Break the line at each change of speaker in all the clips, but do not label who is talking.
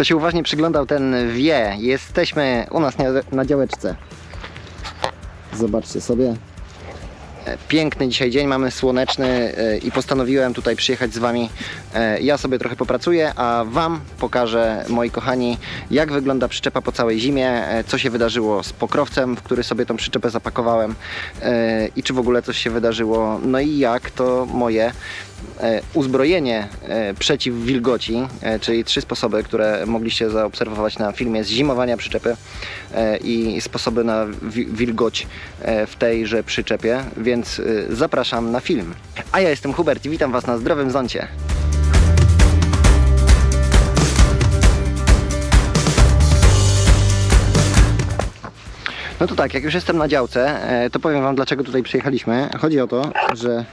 Kto się uważnie przyglądał, ten wie. Jesteśmy u nas na, działeczce. Zobaczcie sobie. E, Piękny dzisiaj dzień, mamy słoneczny e, i postanowiłem tutaj przyjechać z Wami. E, Ja sobie trochę popracuję, a Wam pokażę, moi kochani, jak wygląda przyczepa po całej zimie, co się wydarzyło z pokrowcem, w który sobie tą przyczepę zapakowałem i czy w ogóle coś się wydarzyło, no i jak to moje uzbrojenie e, przeciw wilgoci, e, czyli trzy sposoby, które mogliście zaobserwować na filmie z zimowania przyczepy e, i sposoby na wi- wilgoć e, w tejże przyczepie, więc e, zapraszam na film. A ja jestem Hubert i witam Was na Zdrowym Zoncie. No to tak, jak już jestem na działce, e, to powiem Wam dlaczego tutaj przyjechaliśmy. Chodzi o to, że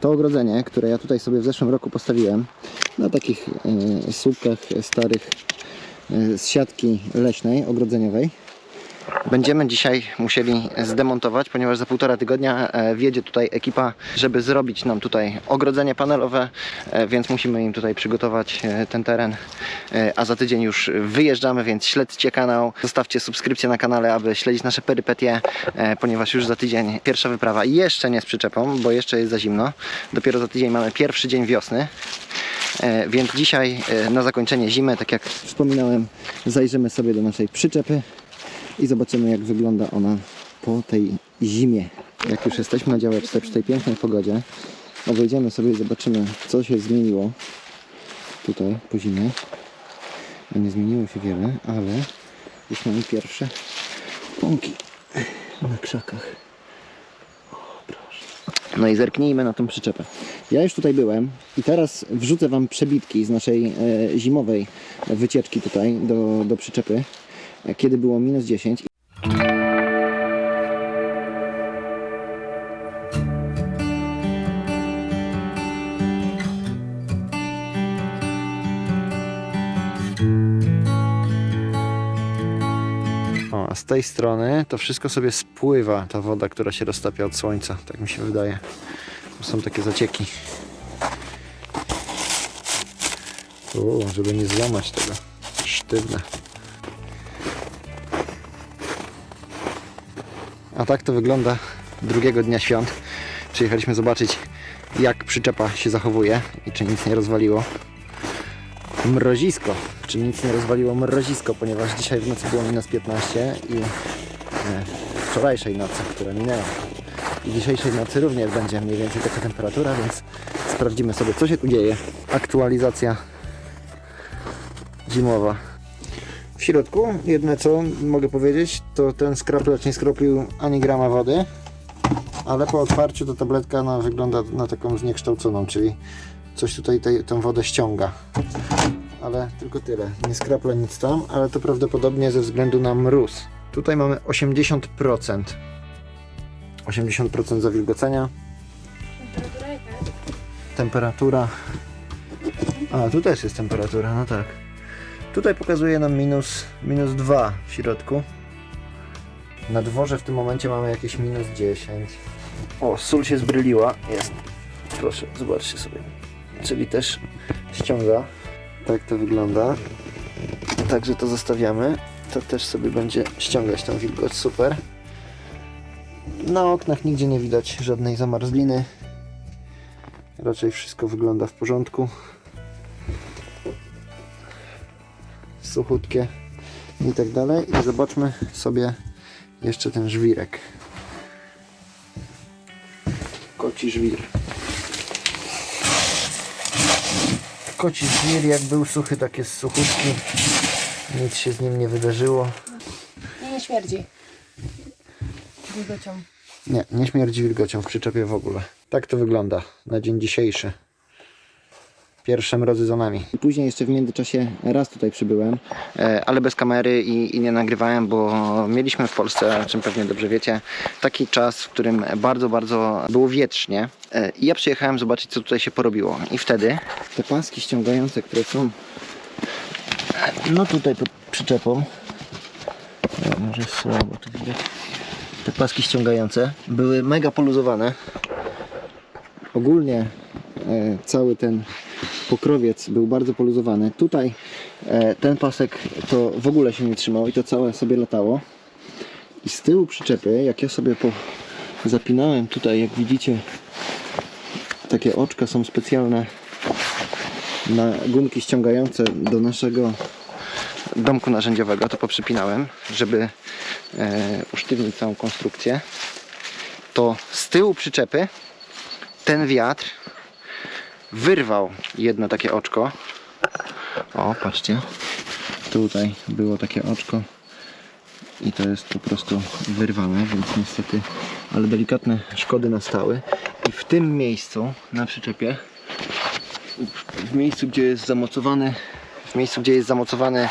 to ogrodzenie, które ja tutaj sobie w zeszłym roku postawiłem na takich e, słupkach starych e, z siatki leśnej, ogrodzeniowej, będziemy dzisiaj musieli zdemontować, ponieważ za półtora tygodnia e, wjedzie tutaj ekipa, żeby zrobić nam tutaj ogrodzenie panelowe, e, więc musimy im tutaj przygotować e, ten teren. A za tydzień już wyjeżdżamy, więc śledźcie kanał, zostawcie subskrypcję na kanale, aby śledzić nasze perypetie, ponieważ już za tydzień pierwsza wyprawa jeszcze nie z przyczepą, bo jeszcze jest za zimno. Dopiero za tydzień mamy pierwszy dzień wiosny. Więc dzisiaj na zakończenie zimy, tak jak wspominałem, zajrzymy sobie do naszej przyczepy i zobaczymy jak wygląda ona po tej zimie. Jak już jesteśmy na działeczce przy tej pięknej pogodzie, obejdziemy sobie i zobaczymy co się zmieniło tutaj po zimie. No nie zmieniło się wiele, ale już mamy pierwsze pąki na krzakach. No i zerknijmy na tą przyczepę. Ja już tutaj byłem i teraz wrzucę Wam przebitki z naszej e, zimowej wycieczki tutaj do, do przyczepy, kiedy było minus 10. O, a z tej strony to wszystko sobie spływa, ta woda, która się roztapia od słońca, tak mi się wydaje. Tu są takie zacieki. U, żeby nie złamać tego. Sztywne. A tak to wygląda drugiego dnia świąt. Przyjechaliśmy zobaczyć, jak przyczepa się zachowuje i czy nic nie rozwaliło. Mrozisko. Czy nic nie rozwaliło mrozisko, ponieważ dzisiaj w nocy było minus 15 i e, wczorajszej nocy, która minęła. I dzisiejszej nocy również będzie mniej więcej taka temperatura, więc sprawdzimy sobie co się tu dzieje. Aktualizacja zimowa. W środku jedne co mogę powiedzieć, to ten skraplecz nie skropił ani grama wody, ale po otwarciu to tabletka no, wygląda na taką zniekształconą, czyli coś tutaj tej, tę wodę ściąga. Ale tylko tyle. Nie skrapla nic tam, ale to prawdopodobnie ze względu na mróz. Tutaj mamy 80%. 80% zawilgocenia.
Temperatura.
A, tu też jest temperatura, no tak. Tutaj pokazuje nam minus, minus 2 w środku. Na dworze w tym momencie mamy jakieś minus 10. O, sól się zbryliła. Jest. Proszę, zobaczcie sobie. Czyli też ściąga. Tak to wygląda. Także to zostawiamy. To też sobie będzie ściągać tą wilgoć. Super. Na oknach nigdzie nie widać żadnej zamarzliny. Raczej wszystko wygląda w porządku. Suchutkie i tak dalej. I zobaczmy sobie jeszcze ten żwirek. Koci żwir. Koci żwir jak był suchy, tak jest suchutki. Nic się z nim nie wydarzyło.
Nie, nie śmierdzi. Wilgocią.
Nie, nie śmierdzi wilgocią w przyczepie w ogóle. Tak to wygląda na dzień dzisiejszy. Pierwsze mrozy za nami. Później jeszcze w międzyczasie raz tutaj przybyłem, e, ale bez kamery i, i nie nagrywałem, bo mieliśmy w Polsce, czym pewnie dobrze wiecie, taki czas, w którym bardzo, bardzo było wietrznie. E, I ja przyjechałem zobaczyć, co tutaj się porobiło. I wtedy te paski ściągające, które są no tutaj pod przyczepą, może słabo tu widać te paski ściągające były mega poluzowane. Ogólnie e, cały ten pokrowiec był bardzo poluzowany. Tutaj e, ten pasek to w ogóle się nie trzymał i to całe sobie latało. I z tyłu przyczepy, jak ja sobie po zapinałem tutaj, jak widzicie, takie oczka są specjalne na gumki ściągające do naszego domku narzędziowego, to poprzypinałem, żeby e, usztywnić całą konstrukcję. To z tyłu przyczepy ten wiatr wyrwał jedno takie oczko. O, patrzcie. Tutaj było takie oczko i to jest po prostu wyrwane, więc niestety, ale delikatne szkody nastały. I w tym miejscu na przyczepie, w miejscu gdzie jest zamocowany, w miejscu gdzie jest zamocowany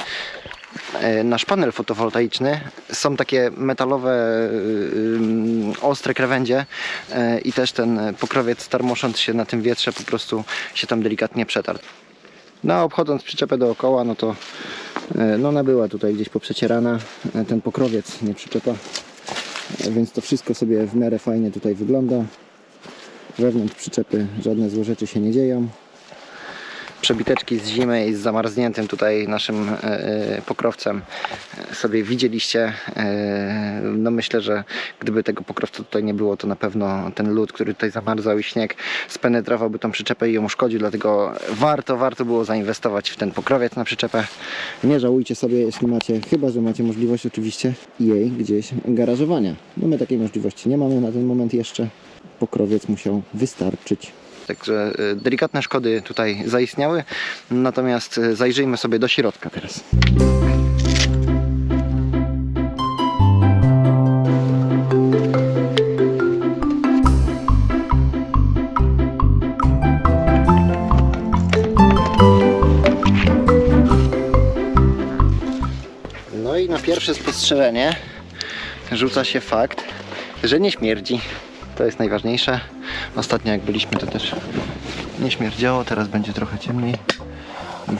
nasz panel fotowoltaiczny są takie metalowe, y, y, ostre krawędzie e, i też ten pokrowiec tarmosząc się na tym wietrze po prostu się tam delikatnie przetarł. No obchodząc przyczepę dookoła, no to e, no ona była tutaj gdzieś poprzecierana, e, ten pokrowiec, nie przyczepa, E, więc to wszystko sobie w miarę fajnie tutaj wygląda. Wewnątrz przyczepy żadne złe rzeczy się nie dzieją. Przebiteczki z zimy i z zamarzniętym tutaj naszym e, e, pokrowcem e, sobie widzieliście. No myślę, że gdyby tego pokrowca tutaj nie było, to na pewno ten lód, który tutaj zamarzał i śnieg spenetrowałby tą przyczepę i ją uszkodził, dlatego warto, warto było zainwestować w ten pokrowiec na przyczepę. Nie żałujcie sobie, jeśli macie, chyba że macie możliwość oczywiście jej gdzieś garażowania. No my takiej możliwości nie mamy na ten moment jeszcze. Pokrowiec musiał wystarczyć. Także y, delikatne szkody tutaj zaistniały, natomiast y, zajrzyjmy sobie do środka teraz. No i na pierwsze spostrzeżenie rzuca się fakt, że nie śmierdzi. To jest najważniejsze. Ostatnio jak byliśmy to też nie śmierdziało, teraz będzie trochę ciemniej.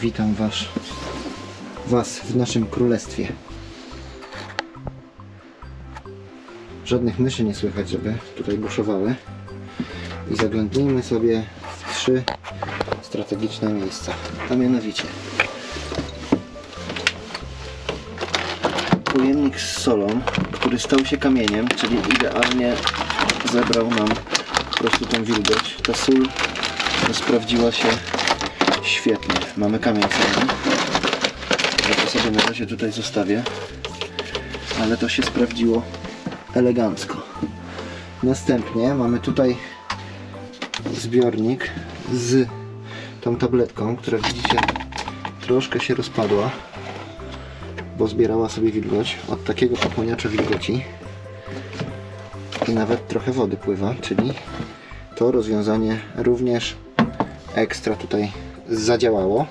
Witam was, was w naszym królestwie. Żadnych myszy nie słychać, żeby tutaj buszowały. I zaglądnijmy sobie w trzy strategiczne miejsca. A mianowicie pojemnik z solą, który stał się kamieniem, czyli idealnie zebrał nam po prostu tą wilgoć. Ta sól sprawdziła się świetnie. Mamy kamień solny. Ja to sobie na razie tutaj zostawię. Ale to się sprawdziło elegancko. Następnie mamy tutaj zbiornik z tą tabletką, która widzicie troszkę się rozpadła bo zbierała sobie wilgoć od takiego pochłaniacza wilgoci i nawet trochę wody pływa, czyli to rozwiązanie również ekstra tutaj zadziałało.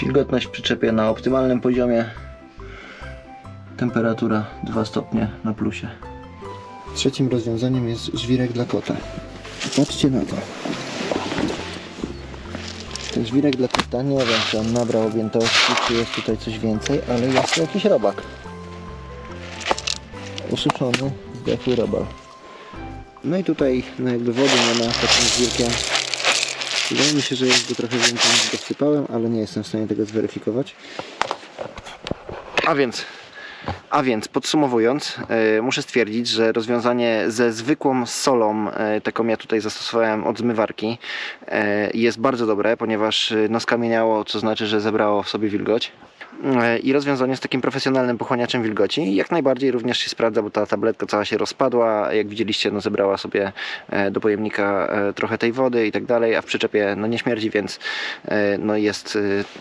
Wilgotność w przyczepie na optymalnym poziomie. Temperatura 2 stopnie na plusie. Trzecim rozwiązaniem jest żwirek dla kota. Patrzcie na to. Ten żwirek dla kota, nie wiem czy on nabrał objętości, czy jest tutaj coś więcej, ale jest to jakiś robak. Ususzony, zdechły robal. No i tutaj no jakby wody nie ma tym żwirkiem. Wydaje mi się, że go trochę więcej niż dosypałem, ale nie jestem w stanie tego zweryfikować. A więc a więc podsumowując, e, muszę stwierdzić, że rozwiązanie ze zwykłą solą, e, taką ja tutaj zastosowałem od zmywarki, e, jest bardzo dobre, ponieważ e, no skamieniało, co znaczy, że zebrało w sobie wilgoć. E, I rozwiązanie z takim profesjonalnym pochłaniaczem wilgoci jak najbardziej również się sprawdza, bo ta tabletka cała się rozpadła. Jak widzieliście, no zebrała sobie e, do pojemnika e, trochę tej wody i tak dalej, a w przyczepie no nie śmierdzi, więc no jest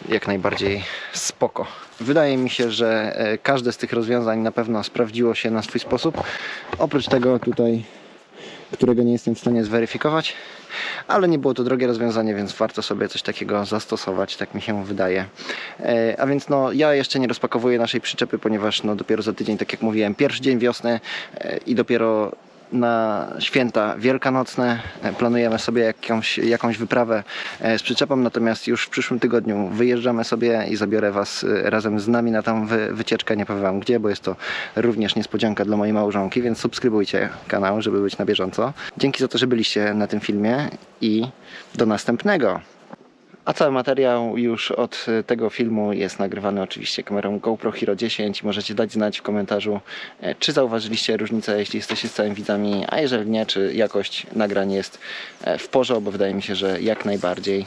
jak najbardziej spoko. Wydaje mi się, że każde z tych rozwiązań na pewno sprawdziło się na swój sposób. Oprócz tego tutaj, którego nie jestem w stanie zweryfikować, ale nie było to drogie rozwiązanie, więc warto sobie coś takiego zastosować, tak mi się wydaje. E, A więc no, ja jeszcze nie rozpakowuję naszej przyczepy, ponieważ no, dopiero za tydzień, tak jak mówiłem, pierwszy dzień wiosny e, i dopiero na święta wielkanocne planujemy sobie jakąś, jakąś wyprawę e, z przyczepą, natomiast już w przyszłym tygodniu wyjeżdżamy sobie i zabiorę Was e, razem z nami na tą wy, wycieczkę, nie powiem Wam gdzie, bo jest to również niespodzianka dla mojej małżonki, więc subskrybujcie kanał, żeby być na bieżąco. Dzięki za to, że byliście na tym filmie i do następnego. A cały materiał już od e, tego filmu jest nagrywany oczywiście kamerą GoPro Hero 10. Możecie dać znać w komentarzu, e, czy zauważyliście różnicę, jeśli jesteście z całymi widzami, a jeżeli nie, czy jakość nagrań jest e, w porządku, bo wydaje mi się, że jak najbardziej.